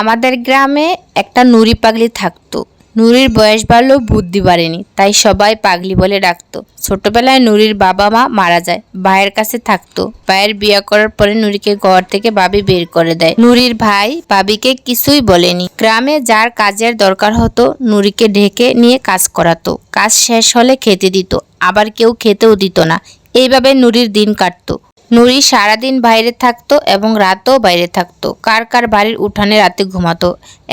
আমাদের গ্রামে একটা নুরি পাগলি থাকতো। নুরির বয়স বাড়লেও বুদ্ধি বাড়েনি, তাই সবাই পাগলি বলে ডাকতো। ছোটবেলায় নুরির বাবা মা মারা যায়, ভাইয়ের কাছে থাকতো। ভাইয়ের বিয়ে করার পরে নুরিকে ঘর থেকে বাবি বের করে দেয়। নুরির ভাই বাবিকে কিছুই বলেনি। গ্রামে যার কাজের দরকার হতো, নুরিকে ঢেকে নিয়ে কাজ করাতো। কাজ শেষ হলে খেতে দিত, আবার কেউ খেতেও দিত না। এইভাবে নুরির দিন কাটতো। নুরি সারাদিন বাইরে থাকতো এবং রাতেও বাইরে থাকতো। কার কার বাড়ির উঠানে রাতে ঘুমাতো?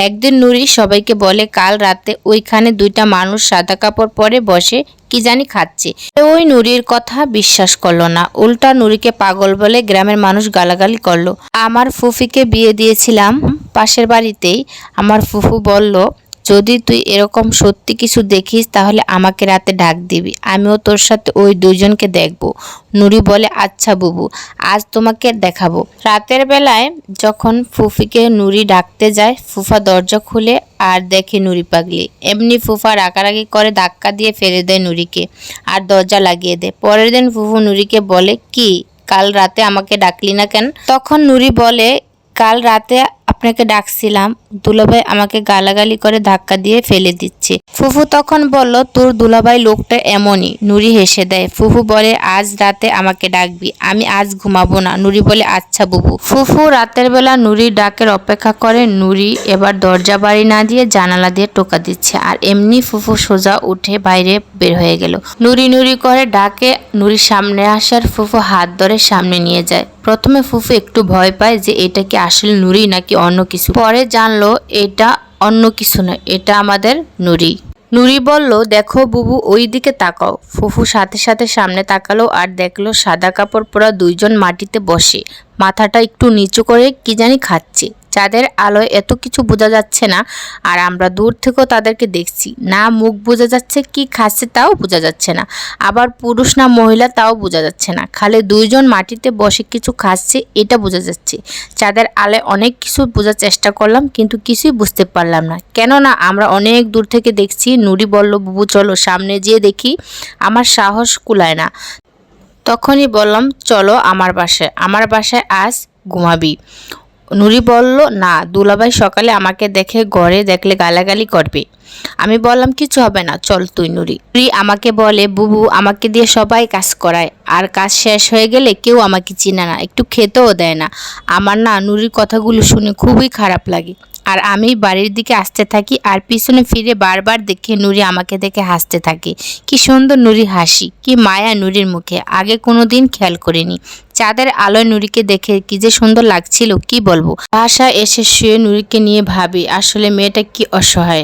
একদিন নুরি সবাইকে বলে, কাল রাতে ওইখানে দুইটা মানুষ সাদা কাপড় পরে বসে কি জানি খাচ্ছে। ওই নুরির কথা বিশ্বাস করল না। উল্টা নুরিকে পাগল বলে গ্রামের মানুষ গালাগালি করল। আমার ফুফিকে বিয়ে দিয়েছিলাম পাশের বাড়িতেই। আমার ফুফু বলল যদি তুই এরকম সত্যি কিছু দেখিস, তাহলে আমাকে রাতে ডাক দিবি। আমিও তোর সাথে ওই দুজনকে দেখব। নুরি বলে আচ্ছা বুবু, আজ তোমাকে দেখাবো। রাতের বেলায় যখন ফুফিকে নুরি ডাকতে যায়, ফুফা দরজা খুলে আর দেখে নুরি পাগলি। এমনি ফুফা রাগারাগি করে ধাক্কা দিয়ে ফেলে দেয় নুরিকে আর দরজা লাগিয়ে দেয়। পরের দিন ফুফু নুরিকে বলে, কি, কাল রাতে আমাকে ডাকলি না কেন? তখন নুরি বলে, কাল রাতে আপনাকে ডাকছিলাম। দুলাভাই আমাকে গালাগালি করে ধাক্কা দিয়ে ফেলে দিচ্ছে। ফুফু তখন বলল, তোর দুলাভাই লোকটা এমনই। নুরি হেসে দেয়। ফুফু বলে, আজ রাতে আমাকে ডাকবি। আমি আজ ঘুমাবো না। নুরি বলে আচ্ছা বুবু। ফুফু রাতের বেলা নুরির ডাকের অপেক্ষা করে, নুরি এবার দরজা বাড়ি না দিয়ে জানালা দিয়ে টোকা দিচ্ছে আর এমনি ফুফু সোজা উঠে বাইরে বের হয়ে গেল। নুরি নুরি করে ডাকে, নুরির সামনে আসার ফুফু হাত ধরে সামনে নিয়ে যায়। প্রথমে ফুফু একটু ভয় পায় যে, এটা কি আসলে নুরি নাকি অন্য কিছু। পরে জানলো এটা অন্য কিছু নয়, এটা আমাদের নুরি। নুরি বলল, দেখো বুবু ওই দিকে তাকাও। ফুফু সাথে সাথে সামনে তাকালো আর দেখল সাদা কাপড় পরা দুইজন মাটিতে বসে। মাথাটা একটু নিচু করে কি জানি খাচ্ছে। চাঁদের আলোয় এত কিছু বোঝা যাচ্ছে না আর আমরা দূর থেকেও তাদেরকে দেখছি। না মুখ বোঝা যাচ্ছে, কি খাচ্ছে তাও বোঝা যাচ্ছে না। আবার পুরুষ না মহিলা তাও বোঝা যাচ্ছে না। খালি দুইজন মাটিতে বসে কিছু খাচ্ছে, এটা বোঝা যাচ্ছে। চাঁদের আলোয় অনেক কিছু বোঝার চেষ্টা করলাম, কিন্তু কিছুই বুঝতে পারলাম না। কেননা আমরা অনেক দূর থেকে দেখছি, নুরি বলল, বুবু, চলো সামনে যেয়ে দেখি। আমার সাহস কুলায় না। তখনই বললাম, চলো আমার বাসায়। আমার বাসায় আজ ঘুমাবি। নুরি বলল, না, দুলাভাই সকালে আমাকে দেখে ঘরে দেখলে গালাগালি করবে। আমি বললাম, কিছু হবে না, চল তুই নুরি। নুরি আমাকে বলে, বুবু, আমাকে দিয়ে সবাই কাজ করায়, আর কাজ শেষ হয়ে গেলে কেউ আমাকে চিনে না, একটু খেতেও দেয় না। আমার না নুরির কথাগুলো শুনে খুবই খারাপ লাগে। আর আমি বাড়ির দিকে আসতে থাকি আর পিছনে ফিরে বারবার দেখে নুরি আমাকে দেখে হাসতে থাকে। কি সুন্দর নুরি হাসি, কি মায়া নুরির মুখে, আগে কোনো দিন খেয়াল করিনি। চাঁদের আলোয় নুরিকে দেখে কি যে সুন্দর লাগছিল, কি বলব? বাসা এসে শুয়ে নুরিকে নিয়ে ভাবি, আসলে মেয়েটা কি অসহায়।